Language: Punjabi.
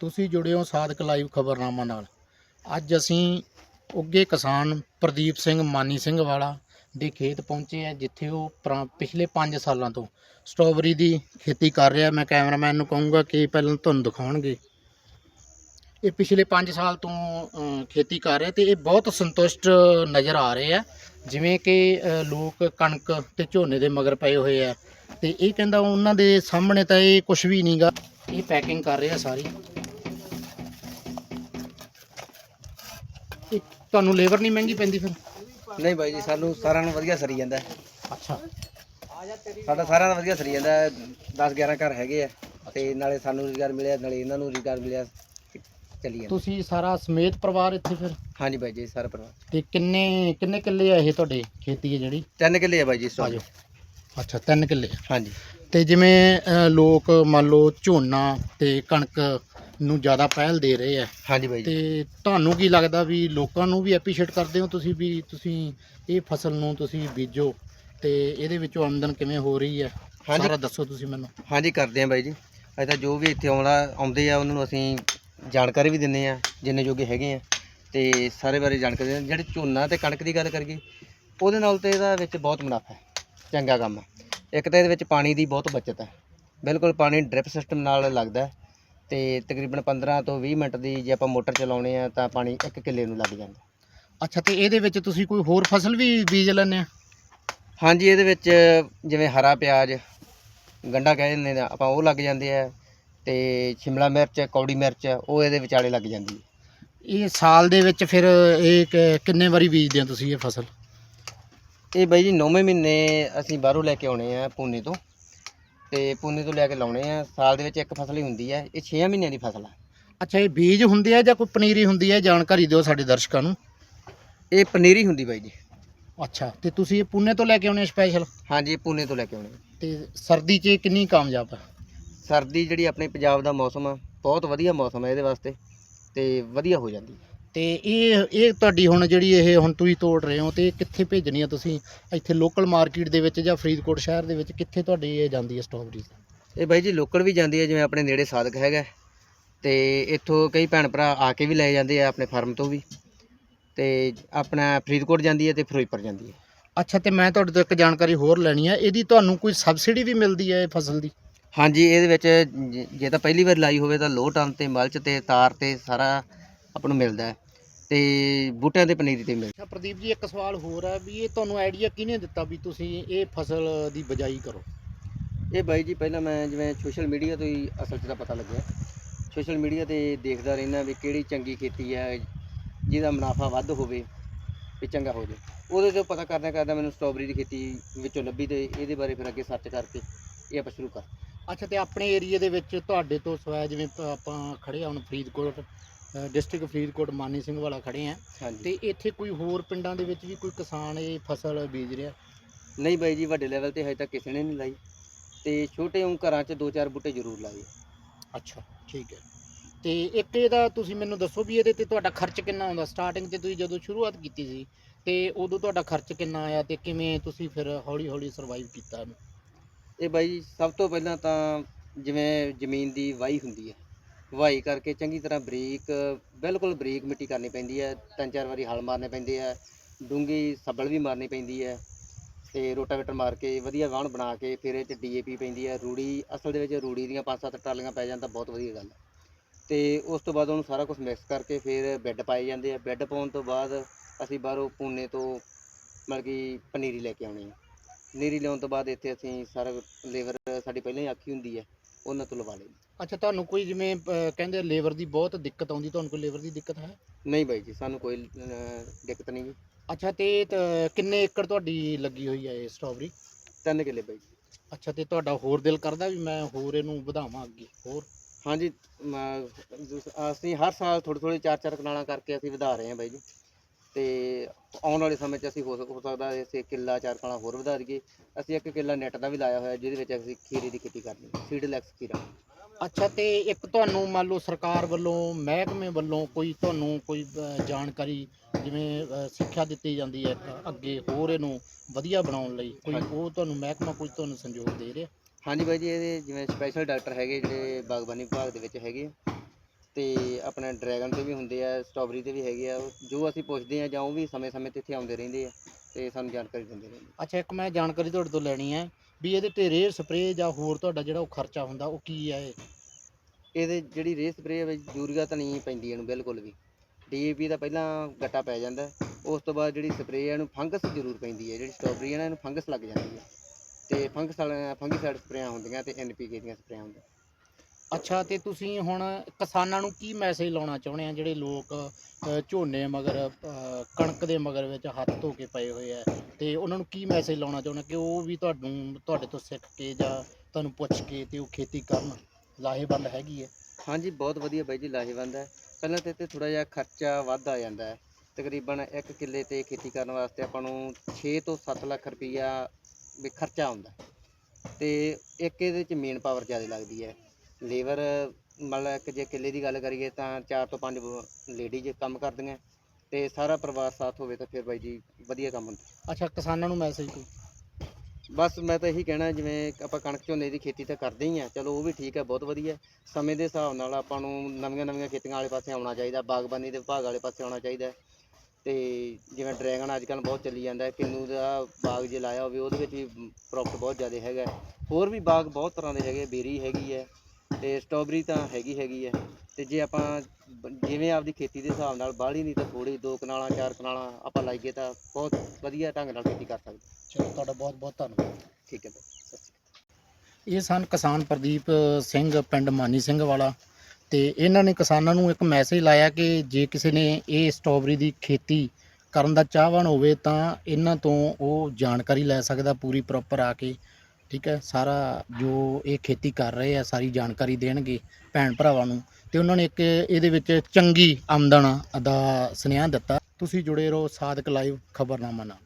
ਤੁਸੀਂ ਜੁੜੇ ਹੋ ਸਾਦਕ ਲਾਈਵ ਖਬਰਨਾਮਾ ਨਾਲ। ਅੱਜ ਅਸੀਂ ਉੱਗੇ ਕਿਸਾਨ ਪ੍ਰਦੀਪ ਸਿੰਘ ਮਾਨੀ ਸਿੰਘ ਵਾਲਾ ਦੇ ਖੇਤ ਪਹੁੰਚੇ ਆ, ਜਿੱਥੇ ਉਹ ਪੁਰਾ- ਪਿਛਲੇ 5 ਸਾਲਾਂ ਤੋਂ ਸਟ੍ਰਾਬੇਰੀ ਦੀ ਖੇਤੀ ਕਰ ਰਿਹਾ। ਮੈਂ ਕੈਮਰਾਮੈਨ ਨੂੰ ਕਹੂੰਗਾ ਕਿ ਪਹਿਲਾਂ ਤੁਹਾਨੂੰ ਦਿਖਾਉਣਗੇ। ਇਹ ਪਿਛਲੇ 5 ਸਾਲ ਤੋਂ ਖੇਤੀ ਕਰ ਰਿਹਾ ਤੇ ਇਹ ਬਹੁਤ ਸੰਤੁਸ਼ਟ ਨਜ਼ਰ ਆ ਰਹੇ। ਆ ਜਿਵੇਂ ਕਿ ਲੋਕ ਕਣਕ ਤੇ ਝੋਨੇ ਦੇ ਮਗਰ ਪਏ ਹੋਏ ਆ। ਤੇ ਇਹ ਕਹਿੰਦਾ ਉਹਨਾਂ ਦੇ ਸਾਹਮਣੇ ਤਾਂ ਇਹ ਕੁਝ ਵੀ ਨਹੀਂਗਾ ਇਹ ਪੈਕਿੰਗ ਕਰ ਰਿਹਾ ਸਾਰੀ। ਇਹ ਤੁਹਾਨੂੰ ਲੇਬਰ ਨਹੀਂ ਮਹਿੰਗੀ ਪੈਂਦੀ ਫਿਰ? ਨਹੀਂ ਬਾਈ ਜੀ ਸਾਨੂੰ ਸਾਰਿਆਂ ਨੂੰ ਵਧੀਆ ਸਰੀ ਜਾਂਦਾ ਹੈ। ਅੱਛਾ। ਸਾਡਾ ਸਾਰਿਆਂ ਦਾ ਵਧੀਆ ਸਰੀ ਜਾਂਦਾ 10 11 ਘਰ ਹੈਗੇ ਆ ਤੇ ਨਾਲੇ ਸਾਨੂੰ ਰੁਜ਼ਗਾਰ ਮਿਲਿਆ ਨਾਲੇ ਇਹਨਾਂ ਨੂੰ ਰੁਜ਼ਗਾਰ ਮਿਲਿਆ ਚੱਲੀ ਜਾਂਦਾ। ਤੁਸੀਂ ਸਾਰਾ ਸਮੇਤ ਪਰਿਵਾਰ ਇੱਥੇ ਫਿਰ? ਹਾਂਜੀ ਬਾਈ ਜੀ ਸਾਰਾ ਪਰਿਵਾਰ। ਤੇ ਕਿੰਨੇ ਕਿੰਨੇ ਕਿੱਲੇ ਆ ਇਹ ਤੁਹਾਡੇ ਖੇਤੀ ਹੈ ਜਿਹੜੀ? ਤਿੰਨ ਕਿੱਲੇ ਆ ਬਾਈ ਜੀ ਇਸ ਤੋਂ ਆਜੋ ਅੱਛਾ ਤਿੰਨ ਕਿੱਲੇ। ਹਾਂਜੀ। ਤੇ ਜਿਵੇਂ ਅ, ਲੋਕ ਮੰਨ ਲਓ ਝੋਨਾ ਤੇ ਕਣਕ ਨੂੰ ਜ਼ਿਆਦਾ ਪਹਿਲ ਦੇ ਰਹੇ ਆ। ਹਾਂਜੀ ਬਾਈ ਜੀ। ਤੇ ਤੁਹਾਨੂੰ ਕੀ ਲੱਗਦਾ ਵੀ ਲੋਕਾਂ ਨੂੰ ਵੀ ਐਪਰੀਸ਼ੀਏਟ ਕਰਦੇ ਹੋ ਤੁਸੀਂ ਵੀ ਤੁਸੀਂ ਇਹ ਫਸਲ ਨੂੰ ਤੁਸੀਂ ਬੀਜੋ ਤੇ ਇਹਦੇ ਵਿੱਚੋਂ ਆਮਦਨ ਕਿਵੇਂ ਹੋ ਰਹੀ ਹੈ? ਹਾਂਜੀ। ਸਾਰਾ ਦੱਸੋ ਤੁਸੀਂ ਮੈਨੂੰ। ਹਾਂਜੀ ਕਰਦੇ ਆ ਬਾਈ ਜੀ। ਅਸੀਂ ਤਾਂ ਜੋ ਵੀ ਇੱਥੇ ਆਉਂਦਾ ਆਉਂਦੇ ਆ ਉਹਨਾਂ ਨੂੰ ਅਸੀਂ ਜਾਣਕਾਰੀ ਵੀ ਦਿੰਦੇ ਆ ਜਿੰਨੇ ਜੋਗੇ ਹੈਗੇ ਆ। ਤੇ ਸਾਰੇ ਬਾਰੇ ਜਾਣਕਾਰੀ ਦਿੰਦੇ ਹਾਂ। ਜਿਹੜੇ ਝੋਨਾ ਤੇ ਕਣਕ ਦੀ ਗੱਲ ਕਰੀਏ ਉਹਦੇ ਨਾਲ ਤੇ ਇਹਦਾ ਵਿੱਚ ਬਹੁਤ ਮੁਨਾਫਾ ਹੈ। ਚੰਗਾ ਕੰਮ ਹੈ। ਇੱਕ ਤਾਂ ਇਹਦੇ ਵਿੱਚ ਪਾਣੀ ਦੀ ਬਹੁਤ ਬਚਤ ਹੈ। ਬਿਲਕੁਲ ਪਾਣੀ ਡ੍ਰਿਪ ਸਿਸਟਮ ਨਾਲ ਲੱਗਦਾ ਹੈ। ਤੇ ਤਕਰੀਬਨ 15 ਤੋਂ 20 ਮਿੰਟ ਦੀ ਜੇ ਆਪਾਂ ਮੋਟਰ ਚਲਾਉਣੇ ਆ ਤਾਂ ਪਾਣੀ ਇੱਕ ਕਿੱਲੇ ਨੂੰ ਲੱਗ ਜਾਂਦਾ। ਅੱਛਾ ਤੇ ਇਹਦੇ ਵਿੱਚ ਤੁਸੀਂ ਕੋਈ ਹੋਰ ਫਸਲ ਵੀ ਬੀਜ ਲੈਂਦੇ ਆ? ਹਾਂਜੀ ਇਹਦੇ ਵਿੱਚ ਜਿਵੇਂ ਹਰਾ ਪਿਆਜ਼ ਗੰਡਾ ਕਹਿ ਦਿੰਦੇ ਨੇ ਆਪਾਂ ਉਹ ਲੱਗ ਜਾਂਦੇ ਆ ਤੇ ਸ਼ਿਮਲਾ ਮਿਰਚ ਕੌੜੀ ਮਿਰਚ ਉਹ ਇਹਦੇ ਵਿਚਾਲੇ ਲੱਗ ਜਾਂਦੀ ਹੈ। ਇਹ ਸਾਲ ਦੇ ਵਿੱਚ ਫਿਰ ਇਹ ਕਿ- ਕਿੰਨੇ ਵਾਰੀ ਬੀਜਦੇ ਹੋ ਤੁਸੀਂ ਇਹ ਫਸਲ? ਇਹ ਬਾਈ ਜੀ ਨੌਵੇਂ ਮਹੀਨੇ ਅਸੀਂ ਬਾਹਰੋਂ ਲੈ ਕੇ ਆਉਣੇ ਆ ਪੂਨੇ ਤੋਂ। ਤੇ ਪੂਨੇ ਤੋਂ ਲੈ ਕੇ ਲਾਉਣੇ ਆ ਸਾਲ ਦੇ ਵਿੱਚ ਇੱਕ ਫਸਲ ਹੀ ਹੁੰਦੀ ਹੈ ਇਹ 6 ਮਹੀਨਿਆਂ ਦੀ ਫਸਲ ਹੈ ਅੱਛਾ ਇਹ ਬੀਜ ਹੁੰਦੇ ਆ ਜਾਂ ਕੋਈ ਪਨੀਰੀ ਹੁੰਦੀ ਹੈ ਜਾਣਕਾਰੀ ਦਿਓ ਸਾਡੇ ਦਰਸ਼ਕਾਂ ਨੂੰ? ਇਹ ਪਨੀਰੀ ਹੁੰਦੀ ਬਾਈ ਜੀ। ਅੱਛਾ ਤੇ ਤੁਸੀਂ ਇਹ ਪੁਣੇ ਤੋਂ ਲੈ ਕੇ ਆਉਣੇ ਸਪੈਸ਼ਲ ਹਾਂਜੀ ਇਹ ਪੂਨੇ ਤੋਂ ਲੈ ਕੇ ਆਉਣੇ ਆ। ਤੇ ਸਰਦੀ 'ਚ ਇਹ ਕਿੰਨੀ ਕਾਮਯਾਬ ਹੈ ਸਰਦੀ ਜਿਹੜੀ ਆਪਣੇ ਪੰਜਾਬ ਦਾ ਮੌਸਮ ਆ ਬਹੁਤ ਵਧੀਆ ਮੌਸਮ ਹੈ ਇਹਦੇ ਵਾਸਤੇ ਤੇ ਵਧੀਆ ਹੋ ਜਾਂਦੀ ਹੈ ਤੇ ਇਹ ਇਹ ਤੁਹਾਡੀ ਹੁਣ ਜਿਹੜੀ ਇਹ ਹੁਣ ਤੁਸੀਂ ਤੋੜ ਰਹੇ ਹੋ ਤੇ ਇਹ ਕਿੱਥੇ ਭੇਜਣੀ ਆ ਤੁਸੀਂ? ਇੱਥੇ ਲੋਕਲ ਮਾਰਕੀਟ ਦੇ ਵਿੱਚ ਜਾਂ ਫਰੀਦਕੋਟ ਸ਼ਹਿਰ ਦੇ ਵਿੱਚ ਕਿੱਥੇ ਤੁਹਾਡੀ ਇਹ ਜਾਂਦੀ ਹੈ ਸਟ੍ਰਾਬੇਰੀ ਇਹ ਬਾਈ ਜੀ ਲੋਕਲ ਵੀ ਜਾਂਦੀ ਹੈ ਜਿਵੇਂ ਆਪਣੇ ਨੇੜੇ ਸਾਦਕ ਹੈਗਾ ਤੇ ਇੱਥੋਂ ਕਈ ਭੈਣ ਭਰਾ ਆ ਕੇ ਵੀ ਲੈ ਜਾਂਦੇ ਆ ਆਪਣੇ ਫਾਰਮ ਤੋਂ ਵੀ। ਤੇ ਆਪਣਾ ਫਰੀਦਕੋਟ ਜਾਂਦੀ ਹੈ ਤੇ ਫਿਰੋਜ਼ਪੁਰ ਜਾਂਦੀ ਹੈ। ਅੱਛਾ ਤੇ ਮੈਂ ਤੁਹਾਡੇ ਤੋਂ ਇੱਕ ਜਾਣਕਾਰੀ ਹੋਰ ਲੈਣੀ ਆ ਇਹਦੀ ਤੁਹਾਨੂੰ ਕੋਈ ਸਬਸਿਡੀ ਵੀ ਮਿਲਦੀ ਹੈ ਇਹ ਫਸਲ ਦੀ? ਹਾਂਜੀ ਇਹਦੇ ਵਿੱਚ ਜ- ਜੇ ਤਾਂ ਪਹਿਲੀ ਵਾਰ ਲਾਈ ਹੋਵੇ ਤਾਂ ਲੋਹ ਟਨ ਤੇ ਮਲਚ ਤੇ ਤਾਰ ਤੇ ਸਾਰਾ ਆਪਾਂ ਨੂੰ ਮਿਲਦਾ ਹੈ। ਤੇ ਬੂਟਿਆਂ ਤੇ ਪਨੀਰੀ ਤੇ ਮਿਲਦਾ ਅੱਛਾ ਪ੍ਰਦੀਪ ਜੀ ਇੱਕ ਸਵਾਲ ਹੋਰ ਹੈ ਵੀ ਇਹ ਤੁਹਾਨੂੰ ਆਈਡੀਆ ਕਿਹਨੇ ਦਿੱਤਾ ਵੀ ਤੁਸੀਂ ਇਹ ਫਸਲ ਦੀ ਬਜਾਈ ਕਰੋ? ਇਹ ਬਾਈ ਜੀ ਪਹਿਲਾਂ ਮੈਂ ਜਿਵੇਂ ਸੋਸ਼ਲ ਮੀਡੀਆ ਤੋਂ ਹੀ ਅਸਲ 'ਚ ਤਾਂ ਪਤਾ ਲੱਗਿਆ। ਸੋਸ਼ਲ ਮੀਡੀਆ ਤੇ ਦੇਖਦਾ ਰਹਿੰਦਾ ਵੀ ਕਿਹੜੀ ਚੰਗੀ ਖੇਤੀ ਹੈ ਜਿਹਦਾ ਮੁਨਾਫਾ ਵੱਧ ਹੋਵੇ ਵੀ ਚੰਗਾ ਹੋ ਜਾਵੇ। ਉਹਦੇ ਤੋਂ ਪਤਾ ਕਰਦਾ ਕਰਦਾ ਮੈਨੂੰ ਸਟ੍ਰਾਬੇਰੀ ਦੀ ਖੇਤੀ ਵਿੱਚੋਂ ਲੱਭੀ ਤੇ ਇਹਦੇ ਬਾਰੇ ਫਿਰ ਅੱਗੇ ਸਰਚ ਕਰਕੇ ਇਹ ਆਪਾਂ ਸ਼ੁਰੂ ਕਰ ਅੱਛਾ ਤੇ ਆਪਣੇ ਏਰੀਆ ਦੇ ਵਿੱਚ ਤੁਹਾਡੇ ਤੋਂ ਸਵਾਇ ਜਿਵੇਂ ਆਪਾਂ ਖੜੇ ਆ ਹੁਣ ਫਰੀਦਕੋਟ ਡਿਸਟ੍ਰਿਕਟ ਫਰੀਦਕੋਟ ਮਾਨੀ ਸਿੰਘ ਵਾਲਾ ਖੜੇ ਆ। ਹਾਂਜੀ। ਤੇ ਇੱਥੇ ਕੋਈ ਹੋਰ ਪਿੰਡਾਂ ਦੇ ਵਿੱਚ ਵੀ ਕੋਈ ਕਿਸਾਨ ਇਹ ਫਸਲ ਬੀਜ ਰਿਹਾ? ਨਹੀਂ ਬਾਈ ਜੀ ਵੱਡੇ ਲੈਵਲ ਤੇ ਹਜੇ ਤੱਕ ਕਿਸੇ ਨੇ ਨਹੀਂ ਲਾਈ। ਤੇ ਛੋਟੇ ਉਂ ਘਰਾਂ 'ਚ ਦੋ ਚਾਰ ਬੂਟੇ ਜ਼ਰੂਰ ਲਾਏ। ਅੱਛਾ ਠੀਕ ਹੈ। ਤੇ ਇੱਕ ਇਹਦਾ ਤੁਸੀਂ ਮੈਨੂੰ ਦੱਸੋ ਵੀ ਇਹਦੇ ਤੇ ਤੁਹਾਡਾ ਖਰਚ ਕਿੰਨਾ ਆਉਂਦਾ? ਸਟਾਰਟਿੰਗ ਤੇ ਤੁਸੀਂ ਜਦੋਂ ਸ਼ੁਰੂਆਤ ਕੀਤੀ ਸੀ ਤੇ ਉਦੋਂ ਤੁਹਾਡਾ ਖਰਚ ਕਿੰਨਾ ਆਇਆ ਤੇ ਕਿਵੇਂ ਤੁਸੀਂ ਫਿਰ ਹੌਲੀ ਹੌਲੀ ਸਰਵਾਈਵ ਕੀਤਾ ਇਹਨੂੰ? ਇਹ ਬਾਈ ਜੀ ਸਭ ਤੋਂ ਪਹਿਲਾਂ ਤਾਂ ਜਿਵੇਂ ਜ਼ਮੀਨ ਦੀ ਵਾਹੀ ਹੁੰਦੀ ਹੈ। ਵਾਹੀ ਕਰਕੇ ਚੰਗੀ ਤਰ੍ਹਾਂ ਬਰੀਕ, ਬਿਲਕੁਲ ਬਰੀਕ ਮਿੱਟੀ ਕਰਨੀ ਪੈਂਦੀ ਹੈ। ਤਿੰਨ ਚਾਰ ਵਾਰੀ ਹਲ ਮਾਰਨੇ ਪੈਂਦੇ ਆ। ਡੂੰਗੀ ਸੱਬਲ ਵੀ ਮਾਰਨੀ ਪੈਂਦੀ ਹੈ ਤੇ ਰੋਟਾਵੇਟਰ ਮਾਰ ਕੇ ਵਧੀਆ ਵਾਹਣ ਬਣਾ ਕੇ ਫਿਰ ਇਹ 'ਚ ਡੀਏਪੀ ਪੈਂਦੀ ਹੈ। ਰੂੜੀ, ਅਸਲ ਦੇ ਵਿੱਚ ਰੂੜੀ ਦੀਆਂ ਪੰਜ ਸੱਤ ਟਰਾਲੀਆਂ ਪੈ ਜਾਣ ਤਾਂ ਬਹੁਤ ਵਧੀਆ ਗੱਲ ਹੈ। ਤੇ ਉਸ ਤੋਂ ਬਾਅਦ ਉਹਨੂੰ ਸਾਰਾ ਕੁਝ ਮਿਕਸ ਕਰਕੇ ਫਿਰ ਬੈੱਡ ਪਾਏ ਜਾਂਦੇ ਆ। ਬੈੱਡ ਪਾਉਣ ਤੋਂ ਬਾਅਦ ਅਸੀਂ ਬਾਹਰੋਂ ਪੂਨੇ ਤੋਂ ਮਤਲਬ ਕਿ ਪਨੀਰੀ ਲੈ ਕੇ ਆਉਣੀ ਹੈ। ਪਨੀਰੀ ਲਿਆਉਣ ਤੋਂ ਬਾਅਦ ਇੱਥੇ ਅਸੀਂ ਸਾਰਾ ਲੇਬਰ ਸਾਡੀ ਪਹਿਲਾਂ ਹੀ ਆਖੀ ਹੁੰਦੀ ਹੈ, ਉਹਨਾਂ ਤੋਂ ਲਵਾ ਲਈ ਅੱਛਾ ਤੁਹਾਨੂੰ ਕੋਈ ਜਿਵੇਂ ਅਹ, ਕਹਿੰਦੇ ਲੇਬਰ ਦੀ ਬਹੁਤ ਦਿੱਕਤ ਆਉਂਦੀ ਤੁਹਾਨੂੰ ਕੋਈ ਲੇਬਰ ਦੀ ਦਿੱਕਤ ਹੈ? ਨਹੀਂ ਬਾਈ ਜੀ ਸਾਨੂੰ ਕੋਈ ਅਹ, ਦਿੱਕਤ ਨਹੀਂ ਜੀ। ਅੱਛਾ ਤੇ ਤਾਂ ਕਿੰਨੇ ਏਕੜ ਤੁਹਾਡੀ ਲੱਗੀ ਹੋਈ ਹੈ ਇਹ ਸਟ੍ਰਾਬੇਰੀ ਤਿੰਨ ਕਿੱਲੇ ਬਾਈ ਜੀ। ਅੱਛਾ ਤੇ ਤੁਹਾਡਾ ਹੋਰ ਦਿਲ ਕਰਦਾ ਵੀ ਮੈਂ ਹੋਰ ਇਹਨੂੰ ਵਧਾਵਾਂ ਅੱਗੇ ਹੋਰ? ਹਾਂਜੀ ਮ- ਦੂਸ- ਅਸੀਂ ਹਰ ਸਾਲ ਥੋੜ੍ਹੇ ਥੋੜ੍ਹੇ ਚਾਰ ਚਾਰ ਕਨਾਲਾਂ ਕਰਕੇ ਅਸੀਂ ਵਧਾ ਰਹੇ ਹਾਂ ਬਾਈ ਜੀ। ਤੇ ਆਉਣ ਵਾਲੇ ਸਮੇਂ 'ਚ ਅਸੀਂ ਹੋ ਸਕ- ਹੋ ਸਕਦਾ ਇਸੇ ਕਿੱਲਾ ਚਾਰ ਕਨਾਲਾਂ ਹੋਰ ਵਧਾ ਦਈਏ। ਅਸੀਂ ਇੱਕ ਕਿੱਲਾ ਨੈਟ ਦਾ ਵੀ ਲਾਇਆ ਹੋਇਆ ਜਿਹਦੇ ਵਿੱਚ ਅਸੀਂ ਖੀਰੇ ਦੀ ਖੇਤੀ ਕਰਨੀ ਸੀਡਲੈਕਸ ਖੀਰਾ। ਅੱਛਾ ਤੇ ਇੱਕ ਤੁਹਾਨੂੰ ਮੰਨ ਲਓ ਸਰਕਾਰ ਵੱਲੋਂ ਮਹਿਕਮੇ ਵੱਲੋਂ ਕੋਈ ਤੁਹਾਨੂੰ ਕੋਈ ਜਾਣਕਾਰੀ ਜਿਵੇਂ ਸਿੱਖਿਆ ਦਿੱਤੀ ਜਾਂਦੀ ਹੈ ਅੱਗੇ ਹੋਰ ਇਹਨੂੰ ਵਧੀਆ ਬਣਾਉਣ ਲਈ ਕੋਈ ਹਾਂਜੀ। ਉਹ ਤੁਹਾਨੂੰ ਮਹਿਕਮਾ ਕੋਈ ਤੁਹਾਨੂੰ ਸੰਯੋਗ ਦੇ ਰਿਹਾ ਹਾਂਜੀ ਬਾਈ ਜੀ ਇਹਦੇ ਜਿਵੇਂ ਸਪੈਸ਼ਲ ਡਾਕਟਰ ਹੈਗੇ ਜਿਹੜੇ ਬਾਗਬਾਨੀ ਵਿਭਾਗ ਦੇ ਵਿੱਚ ਹੈਗੇ ਆ ਤੇ ਆਪਣੇ ਡਰੈਗਨ ਤੇ ਵੀ ਹੁੰਦੇ ਆ ਸਟ੍ਰਾਬੇਰੀ ਤੇ ਵੀ ਹੈਗੇ ਆ ਜੋ ਅਸੀਂ ਪੁੱਛਦੇ ਆ ਜਾਂ ਉਹ ਵੀ ਸਮੇਂ-ਸਮੇਂ ਤੇ ਇੱਥੇ ਆਉਂਦੇ ਰਹਿੰਦੇ ਆ ਤੇ ਸਾਨੂੰ ਜਾਣਕਾਰੀ ਦਿੰਦੇ ਰਹਿੰਦੇ ਅੱਛਾ ਇੱਕ ਮੈਂ ਜਾਣਕਾਰੀ ਤੁਹਾਡੇ ਤੋਂ ਲੈਣੀ ਹੈ ਵੀ ਇਹਦੇ ਤੇ ਰੇਅਰ ਸਪਰੇਅ ਜਾਂ ਹੋਰ ਤੁਹਾਡਾ ਜਿਹੜਾ ਉਹ ਖਰਚਾ ਹੁੰਦਾ ਉਹ ਕੀ ਹੈ ਇਹ? ਇਹਦੇ ਜਿਹੜੀ ਰੇ ਸਪਰੇਅ ਵਿੱਚ ਯੂਰੀਆ ਤਾਂ ਨਹੀਂ ਪੈਂਦੀ ਇਹਨੂੰ ਬਿਲਕੁਲ ਵੀ। ਡੀਏਪੀ ਦਾ ਪਹਿਲਾਂ ਗੱਟਾ ਪੈ ਜਾਂਦਾ। ਹੈ। ਉਸ ਤੋਂ ਬਾਅਦ ਜਿਹੜੀ ਸਪਰੇਅ ਹੈ ਇਹਨੂੰ ਫੰਗਸ ਜ਼ਰੂਰ ਪੈਂਦੀ ਹੈ ਜਿਹੜੀ ਸਟ੍ਰਾਬੇਰੀ ਹੈ ਨਾ ਇਹਨੂੰ ਫੰਗਸ ਲੱਗ ਜਾਂਦੀ ਹੈ ਤੇ ਫੰਗਸ ਵਾਲੀਆਂ ਫੰਗੀਸਾਈਡ ਸਪਰੇਆਂ ਹੁੰਦੀਆਂ ਤੇ ਐਨਪੀਕੇ ਦੀਆਂ ਸਪਰੇਆਂ ਹੁੰਦੀਆਂ। ਅੱਛਾ ਤੇ ਤੁਸੀਂ ਹੁਣ ਕਿਸਾਨਾਂ ਨੂੰ ਕੀ ਮੈਸੇਜ ਲਾਉਣਾ ਚਾਹੁੰਦੇ ਆ? ਜਿਹੜੇ ਲੋਕ ਅ, ਝੋਨੇ ਮਗਰ ਅ, ਕਣਕ ਦੇ ਮਗਰ ਵਿੱਚ ਹੱਥ ਧੋ ਕੇ ਪਏ ਹੋਏ ਆ। ਤੇ ਉਹਨਾਂ ਨੂੰ ਕੀ ਮੈਸੇਜ ਲਾਉਣਾ ਚਾਹੁੰਦਾ ਕਿ ਉਹ ਵੀ ਤੁਹਾਨੂੰ, ਤੁਹਾਡੇ ਤੋਂ ਸਿੱਖ ਕੇ ਜਾਂ ਤੁਹਾਨੂੰ ਪੁੱਛ ਕੇ ਤੇ ਉਹ ਖੇਤੀ ਕਰਨ, ਲਾਹੇਵੰਦ ਹੈਗੀ ਹੈ? ਹਾਂਜੀ, ਬਹੁਤ ਵਧੀਆ ਬਾਈ ਜੀ, ਲਾਹੇਵੰਦ ਹੈ। ਪਹਿਲਾਂ ਤੇ ਤੇ ਥੋੜਾ ਜਿਹਾ ਖਰਚਾ ਵੱਧ ਆ ਜਾਂਦਾ ਹੈ। ਤਕਰੀਬਨ 1 ਕਿੱਲੇ ਤੇ ਖੇਤੀ ਕਰਨ ਵਾਸਤੇ ਆਪਾਂ ਨੂੰ 6 ਤੋਂ 7 ਲੱਖ ਰੁਪਈਆ ਵੀ ਖਰਚਾ ਆਉਂਦਾ ਹੈ। ਤੇ ਇੱਕ ਇਹਦੇ ਚ ਮੇਨ ਪਾਵਰ ਜ਼ਿਆਦਾ ਲੱਗਦੀ ਹੈ। ਲੇਬਰ, ਮਤਲਬ ਕਿ ਜੇ ਕਿੱਲੇ ਦੀ ਗੱਲ ਕਰੀਏ ਤਾਂ 4 ਤੋਂ 5 ਲੇਡੀਜ਼ ਕੰਮ ਕਰਦੀਆਂ ਤੇ ਸਾਰਾ ਪਰਿਵਾਰ ਸਾਥ ਹੋਵੇ ਤਾਂ ਫਿਰ ਬਾਈ ਜੀ ਵਧੀਆ ਕੰਮ ਹੁੰਦਾ ਅੱਛਾ ਕਿਸਾਨਾਂ ਨੂੰ ਮੈਸੇਜ ਕੋਈ ਬਸ ਮੈਂ ਤਾਂ ਇਹੀ ਕਹਿਣਾ ਜਿਵੇਂ ਆਪਾਂ ਕਣਕ ਝੋਨੇ ਦੀ ਖੇਤੀ ਤਾਂ ਕਰਦੇ ਹੀ ਆ ਚਲੋ ਉਹ ਵੀ ਠੀਕ ਹੈ ਬਹੁਤ ਵਧੀਆ ਸਮੇਂ ਦੇ ਹਿਸਾਬ ਨਾਲ ਆਪਾਂ ਨੂੰ ਨਵੀਆਂ ਨਵੀਆਂ ਖੇਤੀਆਂ ਵਾਲੇ ਪਾਸੇ ਆਉਣਾ ਚਾਹੀਦਾ ਬਾਗਬਾਨੀ ਦੇ ਵਿਭਾਗ ਵਾਲੇ ਪਾਸੇ ਆਉਣਾ ਚਾਹੀਦਾ। ਤੇ ਜਿਵੇਂ ਡਰੈਗਨ ਅੱਜ ਕੱਲ੍ਹ ਬਹੁਤ ਚੱਲੀ ਜਾਂਦਾ ਹੈ ਕਿੰਨੂ ਦਾ ਬਾਗ ਜੇ ਲਾਇਆ ਹੋਵੇ ਉਹਦੇ ਵਿੱਚ ਵੀ ਪ੍ਰੋਫਿਟ ਬਹੁਤ ਜ਼ਿਆਦਾ ਹੈਗਾ ਹੈ। ਹੋਰ ਵੀ ਬਾਗ ਬਹੁਤ ਤਰ੍ਹਾਂ ਦੇ ਹੈਗੇ ਬੇਰੀ ਹੈਗੀ ਹੈ ਤੇ ਸਟ੍ਰਾਬੇਰੀ ਤਾਂ ਹੈਗੀ ਹੈਗੀ ਹੈ ਤੇ ਜੇ ਆਪਾਂ ਬ- ਜਿਵੇਂ ਆਪਦੀ ਖੇਤੀ ਦੇ ਹਿਸਾਬ ਨਾਲ ਬਾਹਲੀ ਨਹੀਂ ਤਾਂ ਥੋੜੀ ਦੋ ਕਨਾਲਾਂ ਚਾਰ ਕਨਾਲਾਂ ਆਪਾਂ ਲਾਈਏ ਤਾਂ ਬਹੁਤ ਵਧੀਆ ਢੰਗ ਨਾਲ ਖੇਤੀ ਕਰ ਸਕਦੇ ਚਲੋ ਤੁਹਾਡਾ ਬਹੁਤ ਬਹੁਤ ਧੰਨਵਾਦ। ਠੀਕ ਹੈ ਬਾਈ ਸਤਿ ਸ਼੍ਰੀ ਅਕਾਲ। ਇਹ ਸਨ ਕਿਸਾਨ ਪ੍ਰਦੀਪ ਸਿੰਘ ਪਿੰਡ ਮਾਨੀ ਸਿੰਘ ਵਾਲਾ ਤੇ ਇਹਨਾਂ ਨੇ ਕਿਸਾਨਾਂ ਨੂੰ ਇੱਕ ਮੈਸੇਜ ਲਾਇਆ ਕਿ ਜੇ ਕਿਸੇ ਨੇ ਇਹ ਸਟ੍ਰਾਬੇਰੀ ਦੀ ਖੇਤੀ ਕਰਨ ਦਾ ਚਾਹਵਾਨ ਹੋਵੇ ਤਾਂ ਇਹਨਾਂ ਤੋਂ ਉਹ ਜਾਣਕਾਰੀ ਲੈ ਸਕਦਾ ਪੂਰੀ ਪ੍ਰੋਪਰ ਆ ਕੇ ਠੀਕ ਹੈ ਸਾਰਾ ਜੋ ਇਹ ਖੇਤੀ ਕਰ ਰਹੇ ਆ ਸਾਰੀ ਜਾਣਕਾਰੀ ਦੇਣਗੇ ਭੈਣ ਭਰਾਵਾਂ ਨੂੰ। ਤੇ ਉਹਨਾਂ ਨੇ ਇੱਕ ਇਹਦੇ ਵਿੱਚ ਚੰਗੀ ਆਮਦਨ ਦਾ ਸੁਨੇਹਾ ਦਿੱਤਾ। ਤੁਸੀਂ ਜੁੜੇ ਰਹੋ ਸਾਦਕ ਲਾਈਵ ਖਬਰਨਾਮਾ ਨਾਲ।